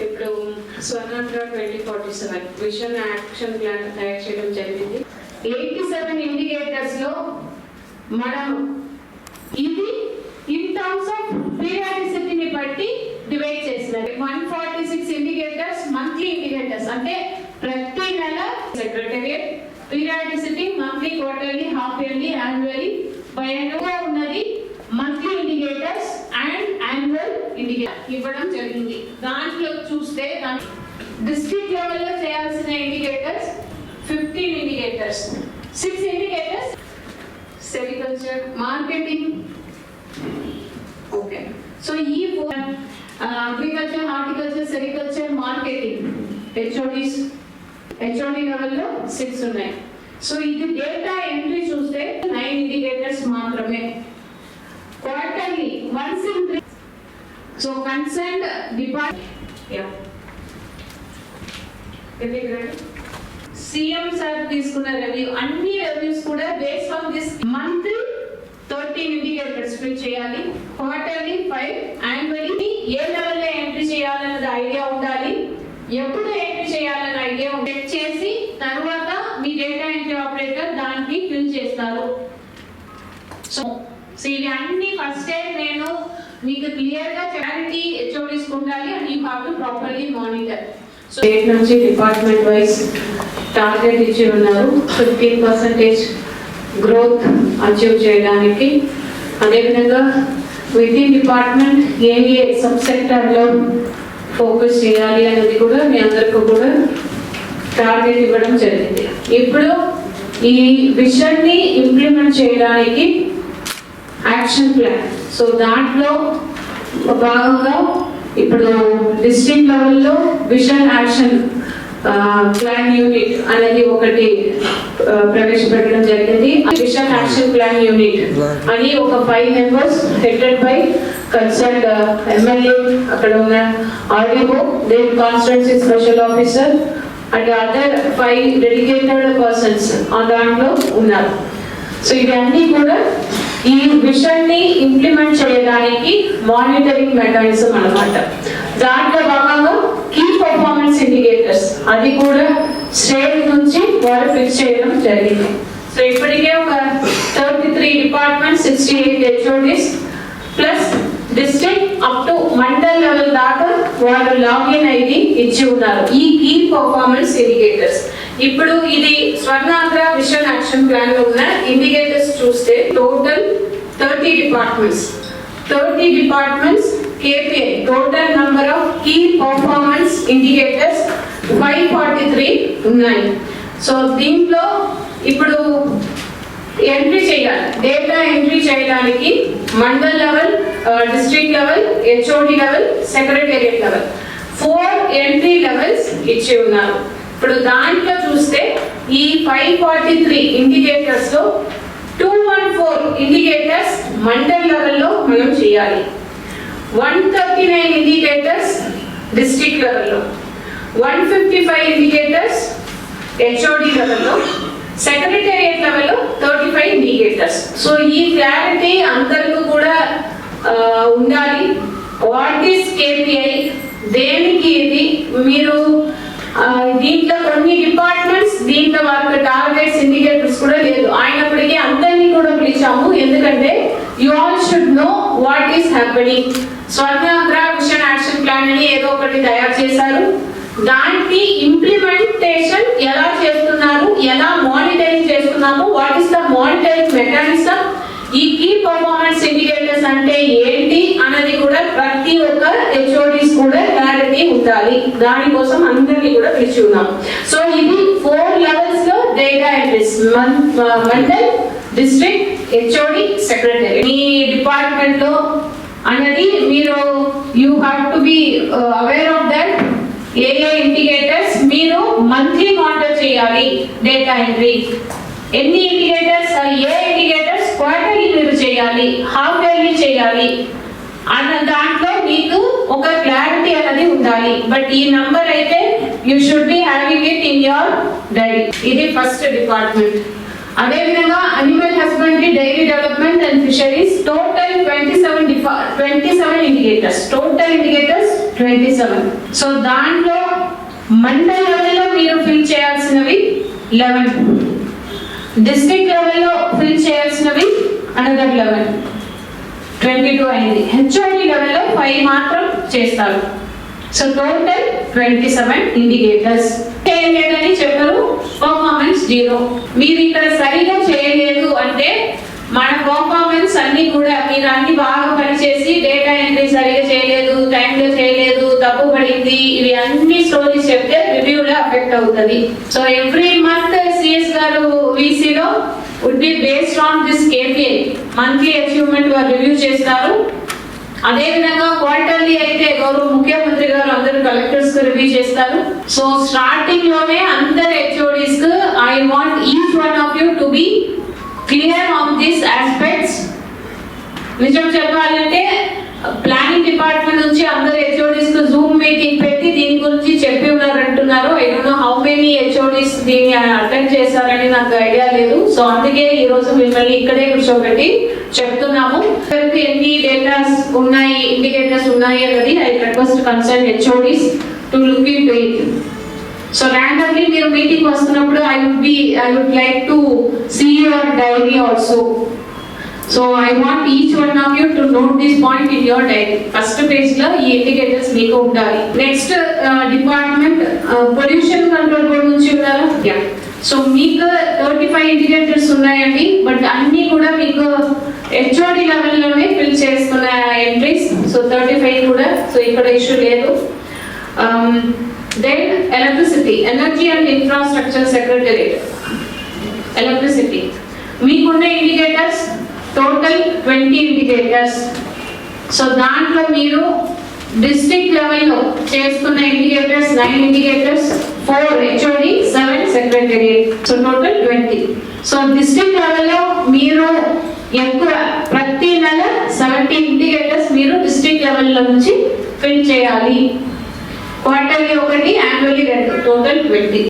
ఇప్పుడు Swarnandhra twenty forty seven vision action plan తయారు చేయడం జరిగింది. ఎయిటీ సెవెన్ ఇండికేటర్స్లో మనం ఇది ఇన్ టర్మ్స్ ఆఫ్ పీరియాడిసిటీని బట్టి డివైడ్ చేసినది one forty six indicators monthly indicators అంటే ప్రతి నెల secretariat periodicity monthly quarterly half yearly annually బయటగా ఉన్న monthly indicators and annual indicator ఇవ్వడం జరిగింది. దాంట్లో చూస్తే డిస్ట్రిక్ట్ లెవెల్లో చేయాల్సిన indicators fifteen indicators six indicators sericulture marketing okay so ఈ agriculture horticulture sericulture marketing HODs HOD లెవెల్లో సిక్స్ ఉన్నాయి. సో ఇది డేటా ఎంట్రీ చూస్తే నైన్ ఇండికేటర్స్ మాత్రమే. Quarterly once in so concern department CM sir తీసుకున్న రివ్యూ అన్ని రివ్యూస్ కూడా based on this month thirteen indicators fill చేయాలి. క్వార్టర్లీ ఫైవ్ యాన్యువల్లీ ఏ లెవెల్లో ఎంట్రీ చేయాలన్నది ఐడియా ఉండాలి. ఎప్పుడు ఎంట్రీ చేయాలన్న ఐడియా చెక్ చేసి తర్వాత మీ డేటా ఎంట్రీ ఆపరేటర్ దానికి ఫిల్ చేస్తారు. సో సో ఇవి అన్ని ఫస్ట్ టైం నేను మీకు క్లియర్గా క్లారిటీ హెచ్ఓడిస్ ఉండాలి and you have to properly monitor so state నుంచి డిపార్ట్మెంట్ వైస్ టార్గెట్ ఇచ్చి ఉన్నారు ఫిఫ్టీన్ పర్సెంటేజ్ గ్రోత్ అచీవ్ చేయడానికి. అదేవిధంగా విత్ ఇన్ డిపార్ట్మెంట్ ఏ ఏ సబ్ సెక్టర్లో ఫోకస్ చేయాలి అనేది కూడా మీ అందరికీ కూడా టార్గెట్ ఇవ్వడం జరిగింది. ఇప్పుడు ఈ విషన్ని ఇంప్లిమెంట్ చేయడానికి యాక్షన్ ప్లాన్. సో దాంట్లో భాగంగా ఇప్పుడు డిస్ట్రిక్ట్ లెవెల్లో విజన్ యాక్షన్ ప్లాన్ యూనిట్ అనేది ఒకటి ప్రవేశపెట్టడం జరిగింది. విషన్ యాక్షన్ ప్లాన్ యూనిట్ అని ఒక five members headed by concern MLA అక్కడ ఉన్న RDO Dev constituency special officer and other five dedicated persons ఆ దాంట్లో ఉన్నారు. సో ఇవన్నీ కూడా ఈ విషయాన్ని ఇంప్లిమెంట్ చేయడానికి మానిటరింగ్ మెకానిజం అన్నమాట. దాంట్లో భాగంగా కీ పర్ఫార్మెన్స్ ఇండికేటర్స్ అది కూడా స్టేట్ నుంచి వారు ఫిక్స్ చేయడం జరిగింది. సో ఇప్పటికే ఒక thirty three department sixty eight HODs plus district up to mandal level దాకా వారు లాగిన్ ఐడి ఇచ్చి ఉన్నారు. ఈ కీ పర్ఫార్మెన్స్ ఇండికేటర్స్ ఇప్పుడు ఇది స్వర్ణాంధ్ర మిషన్ యాక్షన్ ప్లాన్లో ఉన్న ఇండికేటర్స్ చూస్తే total thirty departments thirty departments KPI total number of key performance indicators five forty three ఉన్నాయి. సో దీంట్లో ఇప్పుడు ఎంట్రీ చేయాలి. డేటా ఎంట్రీ చేయడానికి mandal level district level HOD level secretariat level four entry levels ఇచ్చి ఉన్నారు. ఇప్పుడు దాంట్లో చూస్తే ఈ five forty three ఇండికేటర్స్లో two one four indicators mandal లెవెల్లో మనం చేయాలి. One thirty nine indicators district లెవెల్లో one fifty five indicators HOD లెవెల్లో సెక్రటేరియట్ లెవెల్లో థర్టీ ఫైవ్ ఇండికేటర్స్ సో ఈ క్లారిటీ అందరికీ కూడా ఉండాలి. వాట్ ఈస్ కేపీఐ దేనికి ఇది? మీరు దీంట్లో కొన్ని డిపార్ట్మెంట్స్ దీంట్లో వాళ్ళ టార్గెట్స్ ఇండికేటర్స్ కూడా లేదు. అయినప్పటికీ అందరినీ కూడా పిలిచాము. ఎందుకంటే you all should know what is happening Swarnandhra vision action plan అని ఏదో ఒకటి తయారు చేశారు. దానికి ఇంప్లిమెంటేషన్ ఎలా చేస్తున్నారు ఎలా మానిటరింగ్ చేస్తున్నాము what is the monitoring mechanism ఈ కీ పర్ఫార్మెన్స్ ఇండికేటర్స్ అంటే ఏంటి అన్నది కూడా ప్రతి ఒక్క హెచ్ఓడిస్ కూడా క్లారిటీ ఉండాలి. దానికోసం అందరినీ కూడా పిలిచి ఉన్నాం. సో ఇది ఫోర్ లెవెల్స్లో data entries mandal district HOD secretary మీ డిపార్ట్మెంట్లో అన్నది మీరు you have to be aware of that A indicators మీరు మంత్లీ మానిటర్ చేయాలి? డేటా ఎంట్రీ ఎన్ని ఇండికేటర్స్ ఏ ఇండికేటర్స్ క్వార్టర్లీ మీరు చేయాలి. హాఫ్ ఇయర్లీ చేయాలి. అన్న దాంట్లో మీకు ఒక క్లారిటీ అనేది ఉండాలి. బట్ ఈ నంబర్ అయితే you should be having it in your diary ఇది ఫస్ట్ డిపార్ట్మెంట్ అదేవిధంగా animal husbandry dairy development and fisheries total twenty seven twenty seven indicators total indicators twenty seven so దాంట్లో మండల్ లెవెల్లో మీరు ఫిల్ చేయాల్సినవి లెవెన్ డిస్ట్రిక్ట్ లెవెల్లో fill చేయాల్సినవి another eleven twenty two అయింది HOD లెవెల్లో ఫైవ్ మాత్రం చేస్తారు. So total twenty seven indicators చేయలేదని చెప్పరు పర్ఫార్మెన్స్ జీరో. మీరు ఇక్కడ సరిగా చేయలేదు అంటే మన పర్ఫార్మెన్స్ అన్ని కూడా మీరు అన్ని బాగా పనిచేసి డేటా ఎంట్రీ సరిగా చేయలేదు టైంలో చేయలేదు తప్పు పడింది ఇవి అన్ని స్టోరీస్ చెప్తే రివ్యూలో అఫెక్ట్ అవుతుంది. సో ఎవ్రీ మంత్ సిఎస్ గారు వీసీలో would be based on this KPI monthly achievement వారు రివ్యూ చేస్తారు. అదేవిధంగా క్వార్టర్లీ అయితే గౌరవ ముఖ్యమంత్రి గారు అందరూ కలెక్టర్స్కు రివ్యూ చేస్తారు. సో స్టార్టింగ్లోనే అందరు హెచ్ఓడిస్కు I want each one of you to be clear on this aspects నిజం చెప్పాలంటే ప్లానింగ్ డిపార్ట్మెంట్ నుంచి అందరు హెచ్ఓడిస్కు జూమ్ మీటింగ్ పెట్టి దీని గురించి చెప్పి ఉన్నారంటున్నారు. ఐ డోంట్ హెచ్ఓడిస్ దీన్ని అటెండ్ చేశారని నాకు ఐడియా లేదు. సో అందుకే ఈ రోజు మిమ్మల్ని ఇక్కడే కూర్చోబెట్టి చెప్తున్నాము. ఎన్ని డేటాస్ ఉన్నాయి ఇండికేటర్స్ ఉన్నాయి అన్నది I request concern HODs to look into it so randomly మీరు మీటింగ్ వస్తున్నప్పుడు I would be I would like to see your diary also so I want each one of you to note this point in your diary first పేజ్లో ఈ indicators మీకు ఉండాలి. Next department pollution control board నుంచి ఉన్నారు so మీకు thirty five indicators ఉన్నాయండి but అన్ని కూడా మీకు హెచ్ఓడి లెవెల్లోనే ఫిల్ చేసుకున్న ఎంట్రీస్ సో థర్టీ ఫైవ్ కూడా సో ఇక్కడ ఇష్యూ లేదు. Then electricity energy and infrastructure secretary electricity మీకున్న indicators total twenty indicators so దాంట్లో మీరు డిస్ట్రిక్ట్ లెవెల్లో చేసుకున్న indicators nine indicators four HOD seven secretary so total twenty so district లెవెల్లో మీరు ఎక్కువ ప్రతి నెల సెవెంటీ ఇండికేటర్స్ మీరు డిస్ట్రిక్ట్ లెవెల్లో నుంచి ఫిల్ చేయాలి. క్వార్టర్లీ ఒకటి యాన్యువల్లీ రెండు. Total twenty